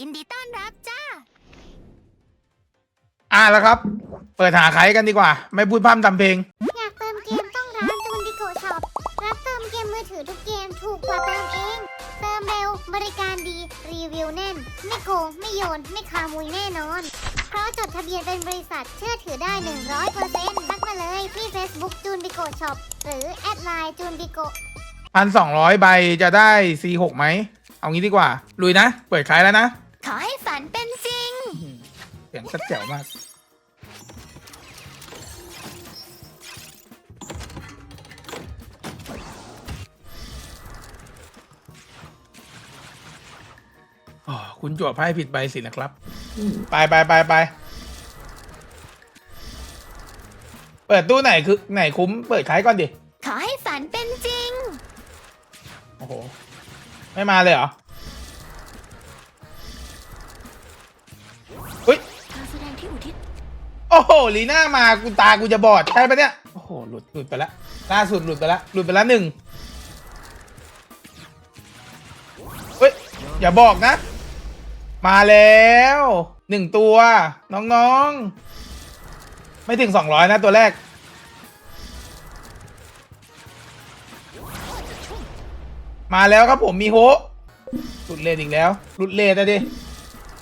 ยินดีต้อนรับจ้า อะแล้วครับ เปิดหาขายกันดีกว่า ไม่พูดพร่ำทำเพลง อยากเติมเกมต้องร้านจูนดิโกช็อป รับเติมเกมมือถือทุกเกมถูกกว่าเติมเอง เติมเร็ว บริการดี รีวิวแน่น ไม่โกง ไม่โยน ไม่คามุยแน่นอน เพราะจดทะเบียนเป็นบริษัทเชื่อถือได้ 100%ทักมาเลยที่ Facebook จูนดิโกช็อป หรือแอดไลน์จูนดิโก พันสองร้อยใบจะได้ C6 ไหม เอางี้ดีกว่า ลุยนะ เปิดขายแล้วนะ สียงสัดแจ๋วมาก อ๋อ คุณจั่วไพ่ผิดใบสินะครับ ไปไปไปไป เปิดตู้ไหนคือไหนคุ้ม เปิดขายก่อนดิ ขอให้ฝันเป็นจริง โอ้โห ไม่มาเลยเหรอ ลีน่ามากูตากูจะบอดใช่ปะเนี่ย โอ้โห หลุดหลุดไปแล้วล่าสุดหลุดไปแล้วหลุดไปแล้วหนึ่งเฮ้ย อย่าบอกนะ มาแล้วหนึ่งตัว น้องๆ ไม่ถึงสองร้อยนะตัวแรก มาแล้วครับผมมีโฮหลุดเลนอีกแล้วหลุดเลนนะดิ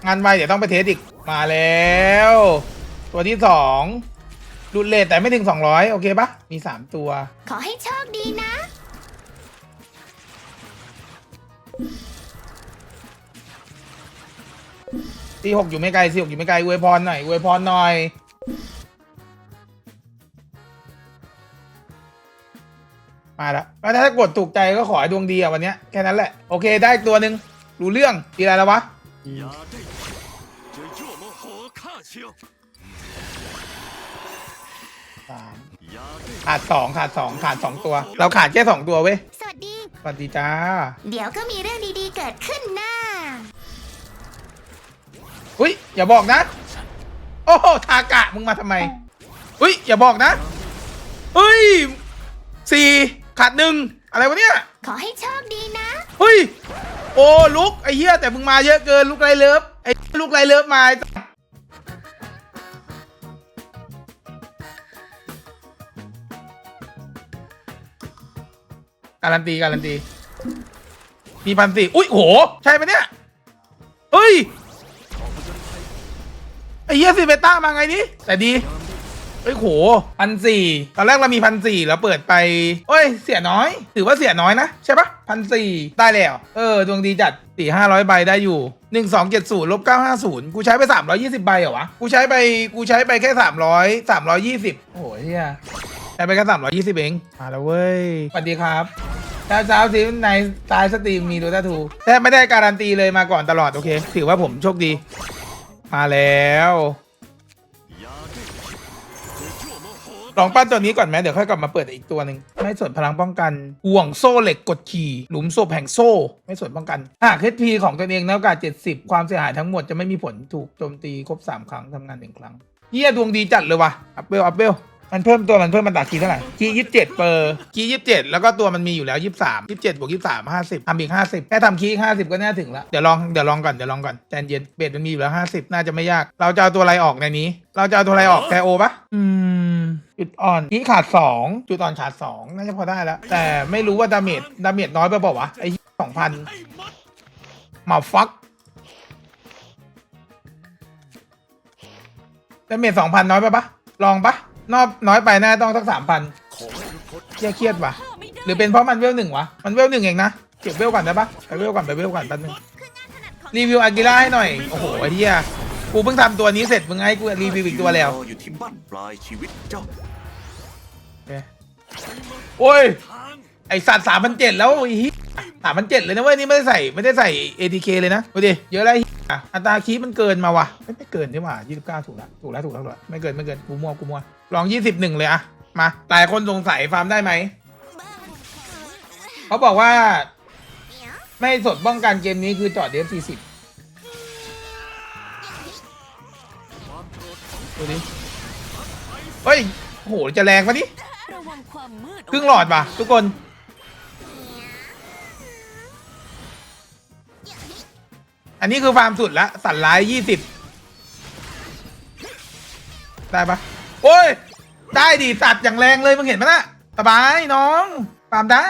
งานไวเดี๋ยวต้องไปเทสอีกมาแล้ว ตัวที่สองรุนเลทแต่ไม่ถึงสองร้อยโอเคปะมีสามตัว ขอให้โชคดีนะ ที่หกอยู่ไม่ไกลที่หกอยู่ไม่ไกลอวยพรหน่อยอวยพรหน่อย มาแล้วแล้วถ้ากดถูกใจก็ขอให้ดวงดีอะวันนี้แค่นั้นแหละ โอเคได้ตัวหนึ่งรู้เรื่องดีอะไรแล้ววะ ดสองขาดสองขาดสองตัว เราขาดแค่สองตัวเว้ย สวัสดี สวัสดีจ้า เดี๋ยวก็มีเรื่องดีๆเกิดขึ้นนะอุ้ยอย่าบอกนะ โอ้โหทากะมึงมาทำไม อุ้ยอย่าบอกนะเฮ้ยสี่ขาดหนึ่งอะไรวะเนี่ย ขอให้โชคดีนะ เฮ้ย โอ้ลุกไอ้เหี้ยแต่มึงมาเยอะเกินลุกไรเลิฟไอ้ลุกไรเลิฟมา การันตีการันตีมีพันสี่อุ้ยโห ใช่ปะเนี่ยเฮ้ยไอ้เยสิเบต้ามาไงนี่แต่ดีเอ้ยโหพันสี่ตอนแรกเรามีพันสี่แล้วเปิดไปโอ้ย เสียน้อย ถือว่าเสียน้อยนะ ใช่ปะพันสี่ได้แล้ว เออ ดวงดีจัดสี่ห้าร้อยใบได้อยู่หนึ่งสองเจ็ดศูนย์ลบเก้าห้าศูนย์กูใช้ไปสามร้อยี่สิบใบเหรอวะ กูใช้ไป กูใช้ไปแค่สามร้อยสามร้อยี่สิบโอ้โหเฮีย แต่ไปแค่สามร้อยยี่สิบเองมาแล้วเว้ยสวัสดีครับเช้าเช้าสีในสายสตรีมมีโดูตาทูแต่ไม่ได้การันตีเลยมาก่อนตลอดโอเค ถือว่าผมโชคดี มาแล้วลองปั้นตัวนี้ก่อนไหมเดี๋ยวค่อยกลับมาเปิดอีกตัวหนึ่งไม่ส่วนพลังป้องกันห่วงโซ่เหล็กกดขี่ หลุมโซ่แผงโซ่ ไม่ส่วนป้องกันหากเฮดพีของตัวเองในโอกาส70 ความเสียหายทั้งหมดจะไม่มีผลถูกโจมตีครบ 3 ครั้งทำงานหนึ่งครั้งเฮียดวงดีจัดเลยวะ่ะอัพเบลอัพเบล มันเพิ่มตัวมันเพิ่มมันตัดคีย์เท่าไหร่คีย์ยี่สิบเจ็ดเปอร์คีย์ยี่สิบเจ็ดแล้วก็ตัวมันมีอยู่แล้วยี่สิบสามยี่สิบเจ็ดบวกยี่สิบสามห้าสิบทำอีกห้าสิบแค่ทำคีย์ห้าสิบก็น่าถึงแล้วเดี๋ยวลองเดี๋ยวลองก่อนเดี๋ยวลองก่อนใจเย็นเบสมันมีอยู่แล้วห้าสิบน่าจะไม่ยาก เราจะเอาตัวอะไรออกในนี้ เราจะเอาตัวอะไรออกแคโอปะอืมจุดอ่อนคีย์ขาดสองจุดอ่อนขาดสองน่าจะพอได้แล้ว แต่ไม่รู้ว่าดาเมจดาเมจน้อยไปเปล่าวะไอ้สองพัน哎妈！มาฟักดาเมจสองพันน้อยไปปะลองปะ นอบน้อยไปน่าต้องสักสามพันเครียดเครียดว่ะ หรือเป็นเพราะมันเวลหนึ่งวะ มันเวลหนึ่งเองนะ เก็บเวลก่อนได้ปะไปเวลก่อนไปเวลก่อนแป๊บนึงรีวิวอากิระให้หน่อย โอ้โหไอ้เหี้ยกูเพิ่งทำตัวนี้เสร็จมึงให้กูรีวิวอีกตัวแล้วอยู่ที่บ้านปลายชีวิตเจ้าโอ้ยไอสัตว์สามพันเจ็ดแล้วไอ้เหี้ยสามพันเจ็ดเลยนะเว้ยนี่ไม่ได้ใส่ไม่ได้ใส่ ATK เลยนะดูดิเยอะแล้วไอ้เหี้ยอัตราคีมันเกินมาว่ะไม่เกินนี่ไหว่ายี่สิบเก้าถูกแล้วถูกแล้วถูกแล้วถูกแล้วไม่เกินไม่เกินกูมั่วกูมั่ว ลองยี่สิบหนึ่งเลยอะมาหลายคนสงสัยฟาร์มได้ไหม เขาบอกว่า ไม่สดป้องกันเกมนี้คือจอดเดฟสี่สิบดูดิเฮ้ยโหจะแรงปะนี่ครึ่งหลอดป่ะทุกคนอันนี้คือฟาร์มสุดละสัตว์ร้ายยี่สิบได้ปะโอ้ย ได้ดิสัตว์อย่างแรงเลยมึงเห็นไหมน่ะสบายน้องฟาร์มได้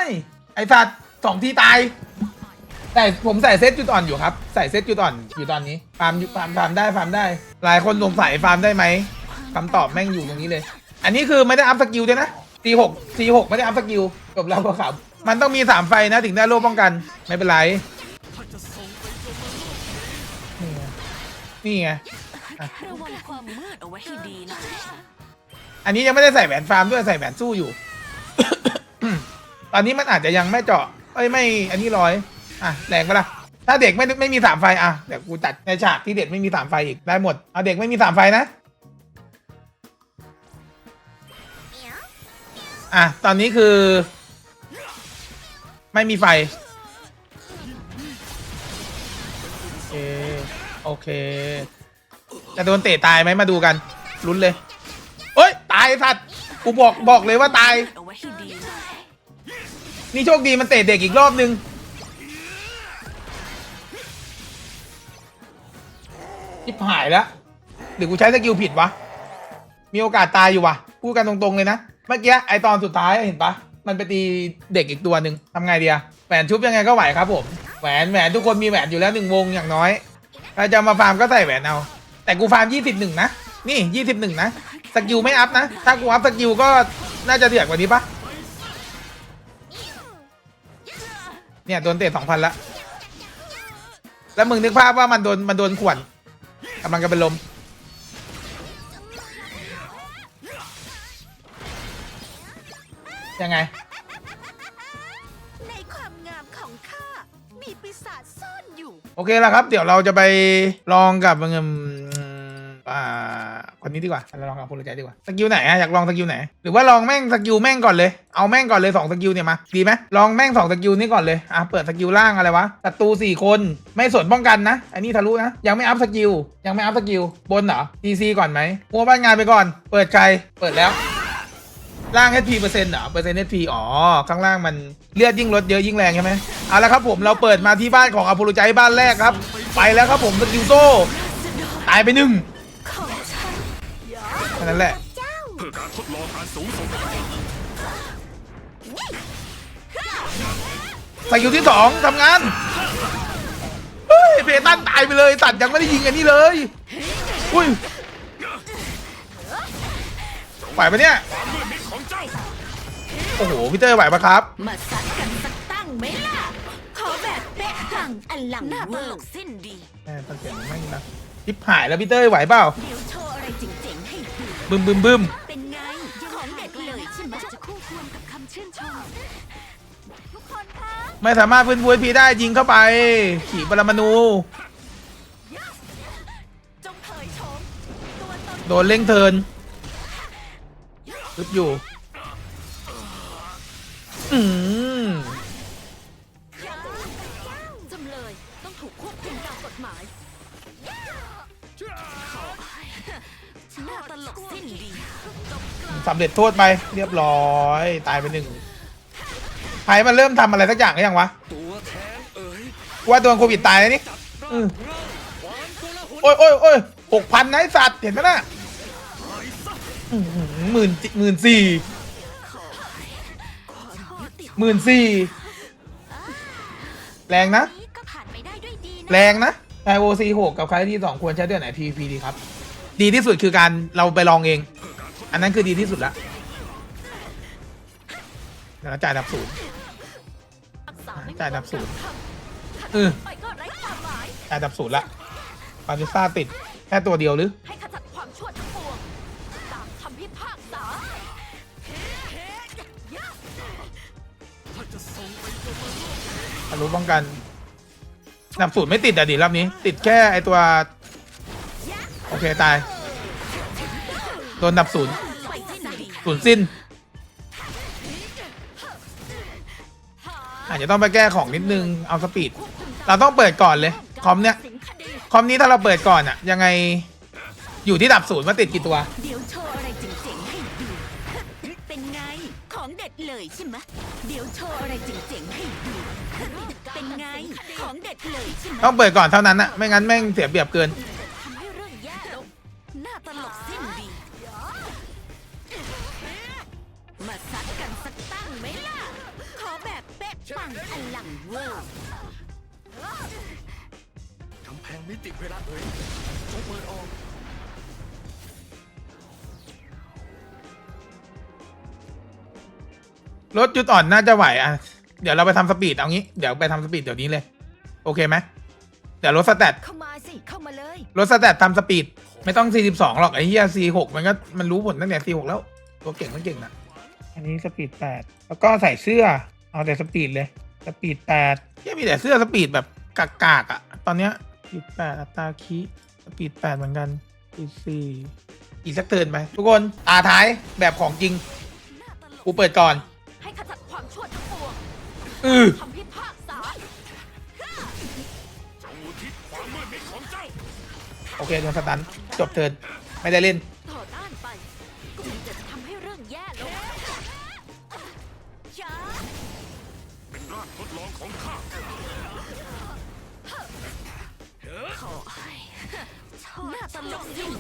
ไอสัตว์สองทีตายแต่ผมใส่เซตจุดอ่อนอยู่ครับ ใส่เซตจุดอ่อนอยู่ตอนนี้ฟาร์มฟาร์มฟาร์มได้ฟาร์มได้ หลายคนสงสัยฟาร์มได้ไหมคำตอบแม่งอยู่ตรงนี้เลย อันนี้คือไม่ได้อัพสกิลด้วยนะตีหกตีหกไม่ได้อัพสกิลจบแล้วก็ขับมันต้องมีสามไฟนะถึงได้โล่ป้องกันไม่เป็นไร นี่ไงระวังความมืดเอาไว้ให้ดีนะ อันนี้ยังไม่ได้ใส่แหวนฟาร์มด้วยใส่แหวนสู้อยู่ ตอนนี้มันอาจจะยังไม่เจาะเอ้ยไม่ อันนี้ร้อย อะแรงปะล่ะ ถ้าเด็กไม่ไม่มีสามไฟอะเดี๋ยวกูจัดในฉากที่เด็กไม่มีสามไฟอีกได้หมดเอาเด็กไม่มีสามไฟนะ อะตอนนี้คือ ไม่มีไฟ โอเค โอเค จะโดนเตะตายไหมมาดูกันลุ้นเลย เอ้ย ตายสัตว์กูบอกบอกเลยว่าตาย นี่โชคดีมันเตะเด็กอีกรอบนึงชิบหายแล้วหรือกูใช้สกิลผิดวะ มีโอกาสตายอยู่วะพูดกันตรงๆเลยนะ เมื่อกี้ไอตอนสุดท้ายเห็นปะ มันไปตีเด็กอีกตัวหนึ่งทำไงดีอะแหวนชุบยังไงก็ไหวครับผม แหวนแหวนทุกคนมีแหวนอยู่แล้วหนึ่งวงอย่างน้อย ถ้าจะมาฟาร์มก็ใส่แหวนเอา แต่กูฟาร์มยี่สิบหนึ่งนะ นี่ยี่สิบหนึ่งนะ สกิลไม่อัพนะ ถ้ากูอัพสกิลก็น่าจะเดือดกว่านี้ปะเนี่ยโดนเตะสองพันละ แล้วมึงนึกภาพว่ามันโดนมันโดนข่วนกำลังจะเป็นลม ยังไง ในความงามของข้ามีปีศาจซ่อนอยู่ โอเคแล้วครับ เดี๋ยวเราจะไปลองกับเงิม อ่าคนนี้ดีกว่าเราลองกับคนละใจดีกว่าสกิลไหนอะอยากลองสกิลไหนหรือว่าลองแม่งสกิลแม่งก่อนเลยเอาแม่งก่อนเลยสองสกิลเนี่ยมาดีไหมลองแม่งสองสกิลนี้ก่อนเลยอะเปิดสกิลล่างอะไรวะศัตรูสี่คนไม่สนป้องกันนะอันนี้ทะลุนะยังไม่อัพสกิลยังไม่อัพสกิลบนเหรอ DC ก่อนไหมมัวบ้านงานไปก่อน เปิดใครเปิดแล้วล่าง HP เปอร์เซ็นต์เหรอเปอร์เซ็นต์ HP อ๋อ ข้างล่างมันเลือดยิ่งลดเยอะยิ่งแรงใช่ไหมเอาละครับผมเราเปิดมาที่บ้านของอ p โ l โ i ใจบ้านแรกครับ ไปแล้วครับผมสกิลโซ่ตายไปหนึ่ง แค่นั้นแหละเพื่อการทดลองการสูงส่งสกิลที่สองทำงานเฮ้ยเพตันตายไปเลยตัดยังไม่ได้ยิงอันนี้เลยอุ้ยไหวปะเนี่ยความมืดมิดของเจ้าโอ้โหพี่เต้ยไหวปะครับ มาสัดกันสักตั้งไหมล่ะขอแบบเป๊ะปังอลังหน้าตลกสิ้นดีแม่ตั้งเสียงไม่นะทิปหายแล้วพี่เต้ยไหวเปล่าเดี๋ยวโชว์อะไรเจ๋งๆให้ดู บึมบึมบึมเป็นไงของเด็ดเลยใช่ไหมจะคู่ควรกับคำชื่นชมทุกคนคะไม่สามารถพื้นฟูพีได้ยิงเข้าไป ขี่ปรมาณูจงเผยโฉมตัวตนโดนเล่งเทินปึ๊บอยู่ อืม สำเร็จโทษไปเรียบร้อย ตายไปหนึ่งไผ่มันเริ่มทำอะไรสักอย่างหรือยังวะว่าโดนโควิดตายแล้วนี่โอ้ยโอ้ยโอ้ยหกพันนะไอสัตว์เห็นไหมน่ะหมื่นหมื่นสี่หมื่นสี่แรงนะนี้ก็ผ่านไปได้ด้วยดีนะ แรงนะ IOC 6กับใครที่สองควรใช้เดือนไหน PVP ดีครับ ดีที่สุดคือการเราไปลองเอง อันนั้นคือดีที่สุดละเดี๋ยวเราจ่ายดับศูนย์รักษาไม่จ่ายดับศูนย์ขัดเออไปก็ไร้ความหมายจ่ายดับศูนย์ละปาริซ่าติดแค่ตัวเดียวหรือให้ขจัดความชั่วทั้งปวงตามคำพิพากษาถ้าจะส่งไปโยมโลกทะลุป้องกันดับศูนย์ไม่ติดอะดิรอบนี้ ติดแค่ไอตัว โอเค ตาย โดนดับศูนย์ไป สิ้นดีศูนย์สิ้น อาจจะต้องไปแก้ของนิดนึง เอาสปีด เราต้องเปิดก่อนเลย คอมเนี่ยสิงคดีคอมนี้ถ้าเราเปิดก่อนอะยังไงอยู่ที่ดับศูนย์มาติดกี่ตัว เดี๋ยวโชว์อะไรเจ๋งๆให้ดู เป็นไง ของเด็ดเลยเลยใช่ไหมเดี๋ยวโชว์อะไรเจ๋งๆให้ดู เป็นไง ของเด็ดเลยใช่ไหมต้องเปิดก่อนเท่านั้นนะไม่งั้นแม่งเสียเปรียบเกิน ทำให้เรื่องแย่ลงหน้าตลกสิ้นดี มาซัดกันสักตั้งไหมล่ะ ขอแบบเป๊ะปังอลังเวอร์กำแพงมิติเวลาเอ่ยจงเปิดออกรถจุดอ่อนน่าจะไหวอะ เดี๋ยวเราไปทำสปีดเอางี้ เดี๋ยวไปทำสปีดเดี๋ยวนี้เลย โอเคไหมเดี๋ยวรถสแตทเข้ามาสิ เข้ามาเลย รถสแตททำสปีด ไม่ต้อง 42 หรอกไอ้เหี้ย46มันก็มันรู้ผลตั้งแต่46แล้ว ตัวเก่งมันเก่งนะ อันนี้สปีด8แล้วก็ใส่เสื้อ เอาแต่สปีดเลยสปีด8เหี้ยมีแต่เสื้อสปีดแบบกากๆอะ ตอนเนี้ยสปีด8อัตราคีสปีด8เหมือนกันสปีด4อีกสักเทิร์นไปทุกคนตาท้ายแบบของจริงหน้าตลกูกเปิดก่อน ให้ขจัดความชั่วทั้งปวงอือทำพิพากษาจงอุทิศความมืดมิดของเจ้าโอเคโดนสตันจบเทิร์นไม่ได้เล่นต่อต้าน ห้หน้าตลกยิ่ง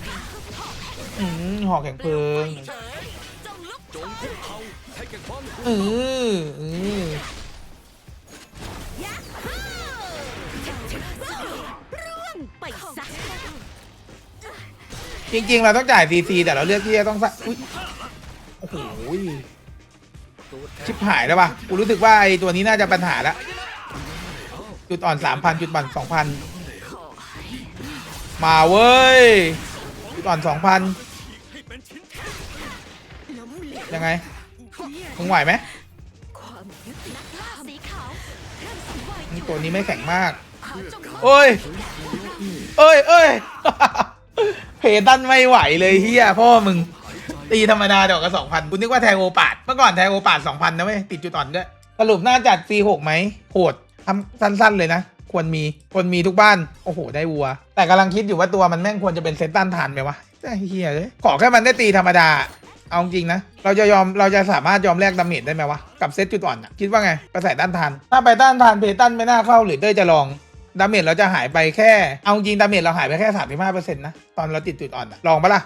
อืมหอกแข็งเพลิงเฉยจงคุกเขาให้แก่ความเออเออยักษ์ร่วงไปซะจริง ๆ เราต้องจ่ายซีซีแต่เราเลือกที่จะต้องสะอุ๊ยโอ้โหชิบหายแล้วป่ะกูรู้สึกว่าไอ้ตัวนี้น่าจะปัญหาแล้ว จุดอ่อนสามพันจุดอ่อนสองพันมาเว้ย จุดอ่อนสองพันยังไงมึงไหวไหมมึงตัวนี้ไม่แข็งมากโอ้ยเอ้ยเอ้ยเพตันไม่ไหวเลยเฮียพ่อมึง ตีธรรมดาดอกกับสองพันกูนึกว่าแทงโอปาดเมื่อก่อนแทงโอปาดสองพันนะเว้ยติดจุดอ่อนด้วย สรุปน่าจัด C6 ไหมโหด ทำสั้น ๆ เลยนะ ควรมีควรมีทุกบ้าน โอ้โห ได้วัว แต่กำลังคิดอยู่ว่าตัวมันแม่งควรจะเป็นเซตตันทันไหมวะเฮียเลยขอแค่มันได้ตีธรรมดา เอาจริงนะ เราจะยอมเราจะสามารถยอมแลกดาเมจได้ไหมวะ กับเซตจุดอ่อนอะคิดว่าไงไปใส่ต้านทาน ถ้าไปต้านทานเพตันไม่น่าเข้าหรือเต้ยจะลองดาเมจเราจะหายไปแค่ เอาจริงดาเมจเราหายไปแค่สามสิบห้าเปอร์เซ็นต์นะ ตอนเราติดจุดอ่อนอะลองปะล่ะ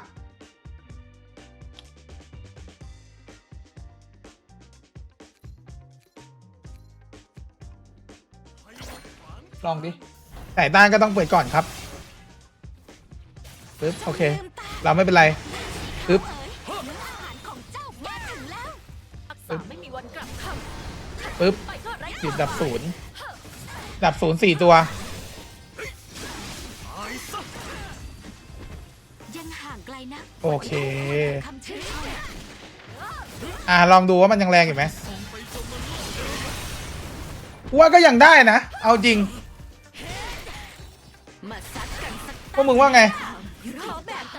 ลองดิไก่บ้านก็ต้องเปิดก่อนครับปึ๊บโอเค เราไม่เป็นไร ปึ๊บ ปึ๊บปึ๊บติดดับศูนย์ดับศูนย์สี่ตัว โอเค อ่าลองดูว่ามันยังแรงอยู่ไหมว่าก็ยังได้นะ เอาจริง มึงว่าไง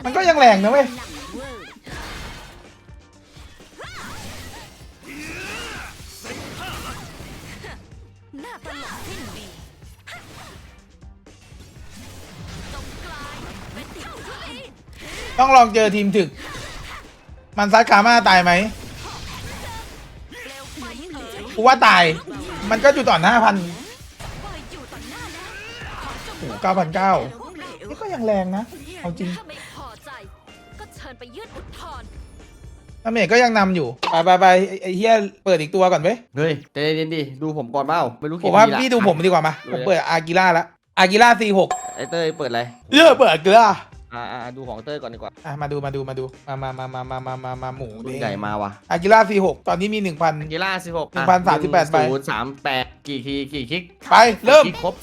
มันก็ยังแรงนะเว้ยต้องลองเจอทีมถึก มันซัดกามาตายไหมกูว่าตาย มันก็อยู่ต่อหน้าพันโอ้เก้าพันเก้า นี่ก็ยังแรงนะ เอาจริง ถ้มอเย์มก็ยังนำอยู่ ไปไปไปไอ้เฮียเปิดอีกตัวก่อนเว้ยเฮ้ยใจเย็นๆดิดูผมก่อนเปล่าไม่รู้ผกี่มว่าพี่ดูผมดีกว่ามา ผมเปิดอากิล่าละอากิล่า C6 ไอเต้ยเปิดอะไรเยอะเปิดอากิล่าอ่าอ่ดูของเต้ยก่อนดีกว่าอะมาดูมาดูมาดูมามามามามามามาหมู่ใหญ่มาว่ะอากิล่า C6 ตอนนี้มี 1,000 กีฬาสิบหก1,038ใบ ศูนย์สามแปดกี่ทีกี่คลิกไปเริ่มครบ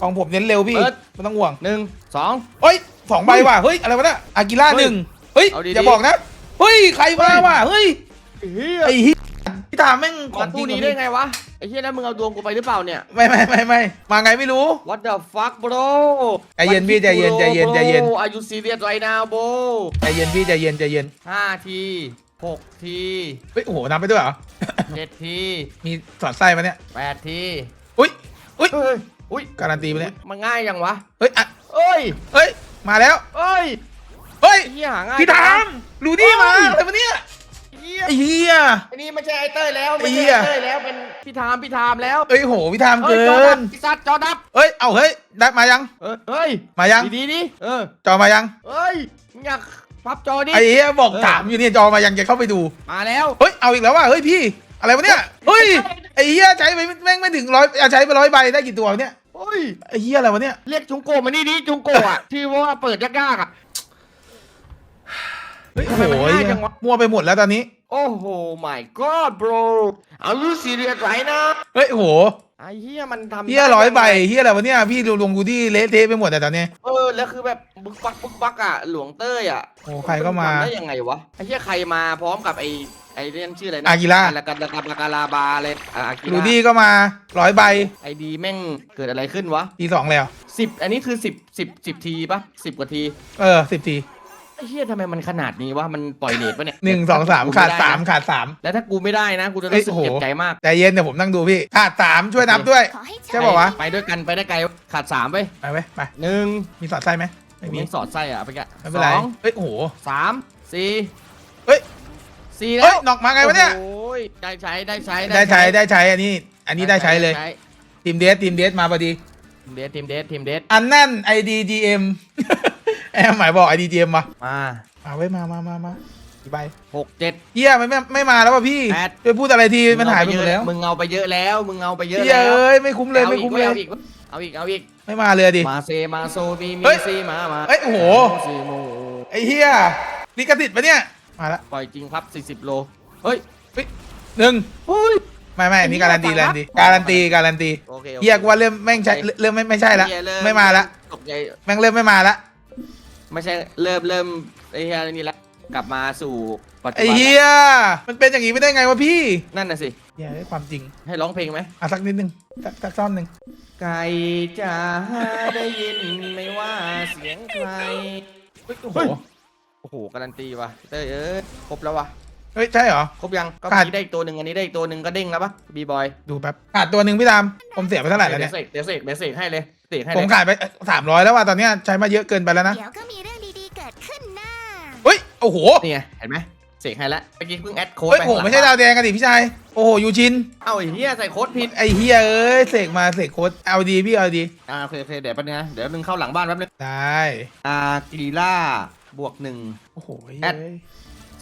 ของผมเน้นเร็วพี่เปิด ไม่ต้องห่วงหนึ่งสอง เฮ้ยสองใบว่ะเฮ้ยอะไรวะเนี่ยอากิล่าเฮ้ยหนึ่งเฮ้ยเอาดีๆ อย่าบอกนะเฮ้ยใครมาว่ะเฮ้ยเฮียไอ้เหี้ยพี่ตามแม่งขอมางจริตู้งนี้กได้ว่าไงวะไอ้เฮียแล้วมึงเอาดวงกูไปหรือเปล่าเนี่ย ไม่ไม่ไม่ไม่มาไงไม่รู้ What the fuck bro ใจเย็นพี่ใจเย็นใจเย็นใจเย็น อายุซีเรียสไรนาโบใจเย็นพี่ใจเย็นใจเย็นห้าทีหกทีเฮ้ยโอ้โหนับไปด้วยเหรอ เจ็ดทีมีสอดไส้มาเนี่ยแปดทีอุ้ยอุ้ยเฮ้ย อุ้ยการันตีมาเนี่ยมันง่ายยังวะเฮ้ยอะเอ้ยเฮ้ยมาแล้วเอ้ยเฮ้ยไอ้เฮียหาง่ายพี่จังตาวะมรูดี้มาเฮ้ยอะไรวะเนี่ยเฮีหี้ยไอ้เหี้ยไอ้นี่ไม่ใช่ไอ้เต้ยแล้วไม่ไอ้เหี้ใช่ยไอ้เต้ยแล้วเป็นพี่ทามพี่ทามแล้วเอ้ยโหพี่ทามเฮ้ยเกิจอดับนพี่ซัดจอดับเอ้ยเอาเฮ้ยได้มายังเออเฮ้ยมายังดีๆดิเออจอมายังเฮ้ยมึงอยากพับจอดิไอ้เหี้ยบอกเออถามอยู่เนี่ยจอมายังจะเข้าไปดูมาแล้วเฮ้ยเอาอีกแล้วว่ะเฮ้ยพี่อะไรวะเนี่ยเฮ้ยไอ้เหี้ยใช้ไปแม่งไม่ถึงร้อยเอาใช้ไปร้อยใบได้กี่ตัววะเนี่ย เฮ้ยไอ้เหี้ยอะไรวะเนี่ย เรียกจุงโกะมานี่ดิจุงโกะอะ ที่ว่าเปิดยากๆอะ เฮ้ยทำโอ้ไมโหมันง่ายจังวะ มั่วไปหมดแล้วตอนนี้ โอ้โห my god bro เอาลูซีเรียสไรนะเฮ้ยโอ้โหไอ้เฮียมันทำเหี้ยได้ร้อยใบงไงเหี้ยอะไรวะเนี่ยพี่ลงกูที่เละเทะไปหมดแต่ตอนนี้เออแล้วคือแบบบึกบักบึกบักอะหลวงเต้ยอะโอ้ใครก็มาทำได้ยังไงวะไอ้เฮียใครมาพร้อมกับไอ้ไอ้เรื่องชื่ออะไรนะอากิระละกันละกันละกันลาบาเลยอะอากิลูระดี้ก็มาร้อยใบไอดีแม่งเกิดอะไรขึ้นวะทีสองแล้วสิบอันนี้คือสิบสิบสิบทีปะสิบกว่าที เออสิบทีไอ้เฮียทำไมมันขนาดนี้วะมันปล่อยเลทปะเนี่ยหนึ่งสองสามกูขาดไนะสามขาดสามแล้วถ้ากูไม่ได้นะ กูจะเอ้รู้ยสึกโอ้โหเจ็บใจมากใจเย็นเดี๋ยวผมนั่งดูพี่ขาดสามช่วยนับด้วยขอให้ใช่ป่าวะไปด้วยกันไปได้ไกลขาดสามไปไปไปไปหนึ่งมีสอดไส้ไหมไม่ไม่มีมีสอดไส้อะไปแกะไม่เป็นไรสองเฮ้ยโอ้โหสามสี่เฮ้ยสี่เฮ้แล้ยวนอกมาไงวะเนี่ยโอ้ยได้ใช้ได้ใช้ได้ใช้ได้ใช้อันนี้ อันนี้ได้ใช้เลยได้ทีมเดสทีมเดสมาพอดีทีมเดททีมเดททีมเดทอันนั่น IDGM แอมหมายบอก IDGM มามามาไว้ยมามามามากี่ใบหกเจ็ด เฮียไม่ไม่ไม่มาแล้วว่ะพี่แปดช่วยพูดอะไรทีมันหายไปหมดแล้วมึงเอาไปเยอะแล้ว มึงเอาไปเยอะเฮียแล้ว เอ้ยไม่คุ้มเลยไม่คุ้มเลย เอาอีก เอาอีกเอาอีกไม่มาเลยดิ มาเซ มาโซมีมีเฮ้ยซีมา มาเฮ้ยโอ้โห ซีโมไอ้เฮียลิขสิทธิ์ปะเนี่ยมาละปล่อยจริงครับ 40 โล เฮ้ยหนึ่งเฮ้ย ไม่ไม่อันนี้ไอ้การัเหี้นยตีฟักางรันตีนะการันตีการันตีโอเคโอคเฮียกูว่าเริ่มแม่งใช่เริ่มไม่ไม่ใช่ละเหี้ยเริ่ไม่มาละตกใจ แม่งเริ่มไม่มาละ ไม่ใช่เริ่มเริ่มไอ้เฮียนี่ละกลับมาสู่ปัจจุไอ้บันเฮียมันเป็นอย่างนี้ไม่ได้ไงวะพี่นั่นน่ะสิเฮียได้ความจริงให้ร้องเพลงไหม อะสักนิดนึงสักสักซ่อนหนึ่งไก่จะได้ยินไม่ว่าเสียงใครโอ้โหเฮ้ยโอ้โห การันตีว่ะเต้ยเอ้ยครบแล้ววะ เฮ้ยใช่เหรอ ครบยังก็ขาด มีได้อีกตัวหนึ่งอันนี้ได้อีกตัวหนึ่งก็เด้งแล้วปะบีบอยดูแป๊บขาดตัวหนึ่งพี่ตามผมเสียไปเท่าไหร่แล้วเดี๋เนี่ยวยเสกเดี๋ยวเสกเดี๋ยวเสกให้เลยเสกให้ผเลมยขาดไปสามร้อยแล้วว่ะตอนเนี้ยใช้มาเยอะเกินไปแล้วนะเดี๋ยวก็มีเรื่องดีๆเกิดขึ้นนะเฮ้ยโอ้โหนี่ไงเห็นไหมเสกให้แล้วเมื่อกี้เพิ่งแอดโค้ดเฮ้ยไปโอ้โหไม่ใช่ดาวแดงกันดิพี่ชายโอ้โหยูชินเอ้าไอ้เหี้ยใส่โค้ดผิดไอ้เฮียเอ้ยเสกมาเสกโค้ดเอาดีพี่เอาดีอ่าโอเคโอเคเดี๋ยวแป๊บนึงนะเดี๋ยวนึงเข้าหลังบ้านแป๊บนึงได้อากีล่าบวกหนึ่ง โอ้โหแอด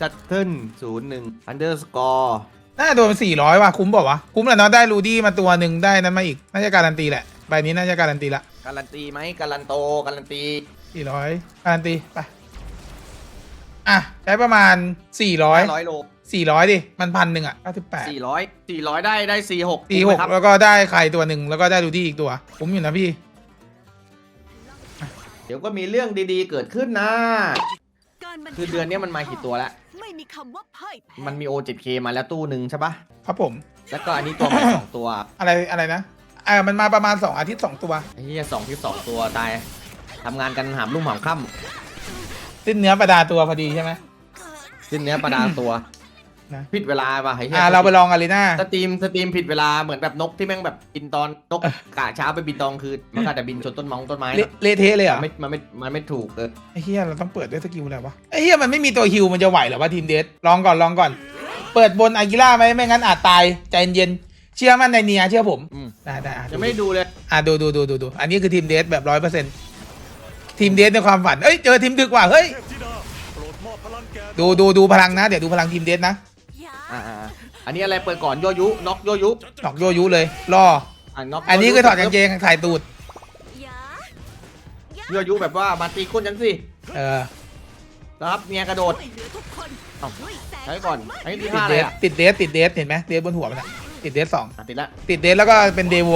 ชัตเทิลศูนย์หนึ่งอันเดอร์สกอร์น่าโดนสี่ร้อยว่ะคุ้มเปล่าวะคุ้มแหละเนาะได้รูดี้มาตัวหนึ่งได้นั้นมาอีกน่าจะการันตีแหละใบนี้น่าจะการันตีละการันตีไหมการันโตการันตีสี่ร้อยการันตีไปอะใช้ประมาณสี่ร้อยร้อยโลสี่ร้อยดิมันพันหนึ่งอะเก้าสิบแปดสี่ร้อยสี่ร้อยได้ได้สี่หกตีหกครับแล้วก็ได้ใครตัวหนึ่งแล้วก็ได้รูดี้อีกตัวคุ้มอยู่นะพี่เดี๋ยวก็มีเรื่องดีๆเกิดขึ้นนะการบัคือเดือนเนี้ยมันมากี่ตัวแล้ว ไม่มีคำว่าพ่ายแพ้มันมี O7K มาแล้วตู้หนึ่งใช่ปะครับผม แล้วก็อันนี้ตัวใหม่ สองตัวอะไรอะไรนะอ่ามันมาประมาณสองอาทิตย์สองตัว ไอ้เหี้ยสองที่สองตัวตายทำงานกันหามลุ่มหามค่สิ้นเนื้อประดาตัวพอดีใช่ไหมำสิ้นเนื้อประดาตัว นะผิดเวลาป่ะไอ้เหี้ยอ่าเราไปลองอารีนาสตรีมสตรีมผิดเวลาเหมือนแบบนกที่แม่งแบบบินตอนนกกะเช้าไปบินตอนคืนมันก็แต่บินชนต้นมองต้นไม้เละเละเทะเลยเหรมัอะนไม่มันไม่มันไม่ถูกเออไอ้เฮียเราต้องเปิดด้วยสกิลอะไรวะไอ้เฮียมันไม่มีตัวฮิวมันจะไหวเหรอวะทีมเดสลองก่อนลองก่อน เปิดบนอากิล่าไหมไม่งั้นอาจตายใจเย็นๆเชื่อมั่นในเนียเชื่อผมอืมได้ได้อะยังไม่ได้ดูเลยอะดูดูดูดูดูอันนี้คือทีมเดสแบบร้อยเปอร์เซ็นต์ทีมเดสในความฝันเอ้ยเจอทีมดึกว่ะเฮ้ย เทพธิดาโปรดมอบพลังแก่ดูดูดูพลังนะ เดี๋ยวดูพลังทีมเดสนะ อย่าอ่าอ่าอ่าอันนี้อะไรเปิดก่อนโยยุน็อกโยยุดอกโยยุเลยล่ออ่าน็อกอันนี้คือถอดกางเกงถ่ายตูดอย่าโยยุแบบว่ามาตีก้นฉันสิเออนะครับเมียกระโดดช่วยเหลือทุกคนเอ้าด้วยแสงใช้ก่อนอันนี้ที่ติดห้าอะเดไรสอะติดเดสติดเดสเห็นไหมเดสบนหัวมันอะติดเดสสองอะติดละติดเดสแล้วก็เป็นเดโว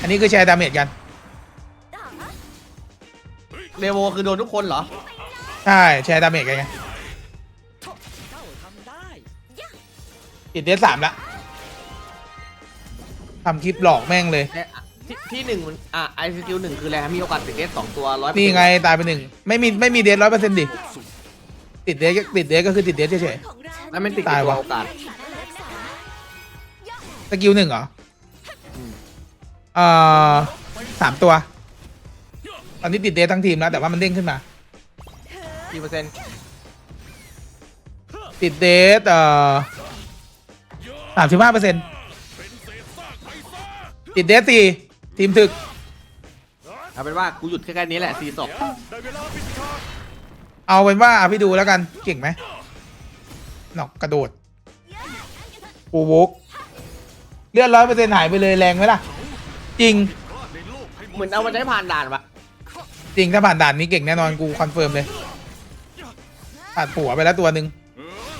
อันนี้คือแชร์ดาเมจกันเดโวคือโดนทุกคนเหรอใช่แชร์ดาเมจกันไง ติดเดสสามละทำคลิปหลอกแม่งเลย แต่อะที่ที่หนึ่งมันอะไอสกิลหนึ่งคืออะไรฮะมีโอกาสติดเอสสองตัวร้อยนี่ไงตายไปหนึ่งไม่มีไม่มีเดสร้อยเปอร์เซ็นต์ดิ ติดเดสก็ติดเดสก็คือติดเดสเฉยของเราแล้วมันติดตายกี่ตัวว่ะ โอกาส ๆสกิลหนึ่งเหรอเอ่อสามตัว ตอนนี้ติดเดสทั้งทีมแล้วแต่ว่ามันเด้งขึ้นมา กี่เปอร์เซ็นต์ติดเดทเอ่อสามสิบห้าเปอร์เซ็นต์ติดเดทสี่ทีมถึก เอาเป็นว่ากูหยุดแค่นี้แหละสี่ศพได้เวลาปิดฉากเอาเป็นว่าอะพี่ดูแล้วกัน เก่งไหมหนอกกระโดดปูวกเลือดร้อยเปอร์เซ็นต์หายไปเลยแรงไหมล่ะ จริงพลาดในโลกให้หมเหมืดอนเอามาใช้ผ่านด่านปะจริงถ้าผ่านด่านนี้เก่งแน่นอนกูคอนเฟิร์มเลยผ่านผัวไปแล้วตัวหนึ่ง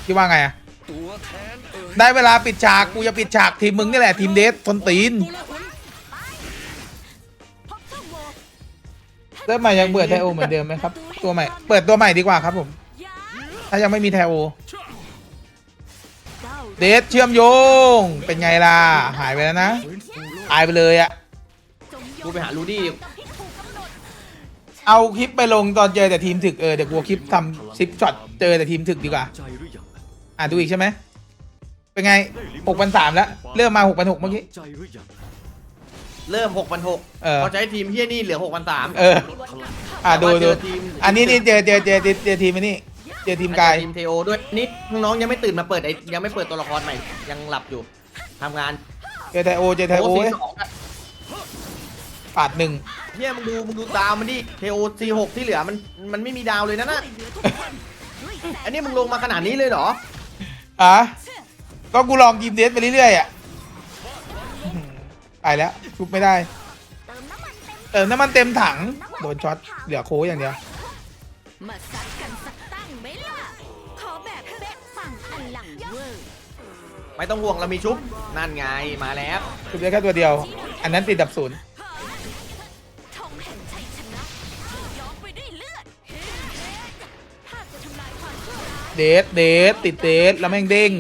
คิดว่าไงอะตัวแทนเอ่ย ได้เวลาปิดฉาก กูจะปิดฉากทีมมึงนี่แหละทีมเดททนตีนพบช่องโหว่เริ่มใหม่ยังเปิดไทโอเหมือนเดิมไหมครับ ตัวใหม่ เปิดตัวใหม่ดีกว่าครับผมยาถ้ายังไม่มีไทโอเจ้าเดทเชื่อมโยง เป็นไงล่ะ หายไปแล้วนะฟื้นฟูโลกหายไปเลยอะจงยอกูมไปหาลูดี้ตามที่ถูกกำหนดเอาคลิปไปลงตอนเจอแต่ทีมถึกเออเดี๋ยวกูเอาคลิปทำซิปช็อตเจอแต่ทีมถึกดีกว่าใจหรือยังอะดูอีกใช่ไหม เป็นไงหกพันสามแล้ว เริ่มมาหกพันหกเมื่อกี้ใจหรือยังเริ่ม6 6 0 0เออ พอใช้ทีมเฮียนี่เหลือ6 3 0 0เออลดพลังอะดูดูทีมอันนี้นี่เจอเจอเจอเจอเจอทีมไอ้นี่เจอทีมกาย ทีมเทโอด้วยนี่น้องๆยังไม่ตื่นมาเปิดไอ้ยังไม่เปิดตัวละครใหม่ ยังหลับอยู่ทำงานเจอไทโอเจอไทโอซีเว้ยสองอะปาดหนึ่งเฮียมึงดูมึงดูดาวมันดิเทโอซีหกที่เหลือมันมันไม่มีดาวเลยนะน่ะเหลือทุกคนด้วยแสงอันนี้มึงลงมาขนาดนี้เลยเหรอ อะ ก็กูลองทีมเดทไปเรื่อยๆอะอื้อหือไปแล้วชุบไม่ได้เติมน้ำมันเต็มเติมน้ำมันเต็มถัง โดนช็อตเหลือโค้กอย่างเดียวมาซัดกันสักตั้งไหมล่ะขอแบบเบ๊ะฝั่งอันหลังเวอร์ไม่ต้องห่วงเรามีชุบนั่นไงมาแล้วชุบได้แค่ตัวเดียว อันนั้นติดดับศูนย์ทงแห่งชัยชนะย้อมไปด้วยเลือดถ้าจะทำลายความชั่วร้ายเดทเดทติดเดทแล้วแม่งเด้ง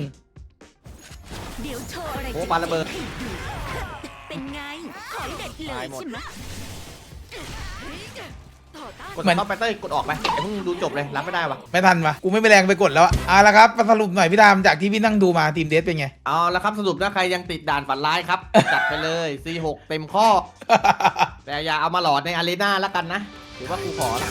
ปาระเบิดให้ดูเป็นไง ขอยเด็ดเลตายยหมด ใช่ไหมต่อต้านกดเข้าไปเต้ยกดออกไปอย่าเพิ่งดูจบเลยรับไม่ได้วะไม่ทันวะกูไม่ไปแรงไปกดแล้วอะเอาละครับมาสรุปหน่อยพี่ดามจากที่พี่นั่งดูมาทีมเดทเป็นไง เอาละครับสรุปนะใครยังติดด่านฝันร้ายครับ จัดไปเลย C6 เต็มข้อ แต่อย่าเอามาหลอดในอารีนาแล้วกันนะถือว่ากูขอละ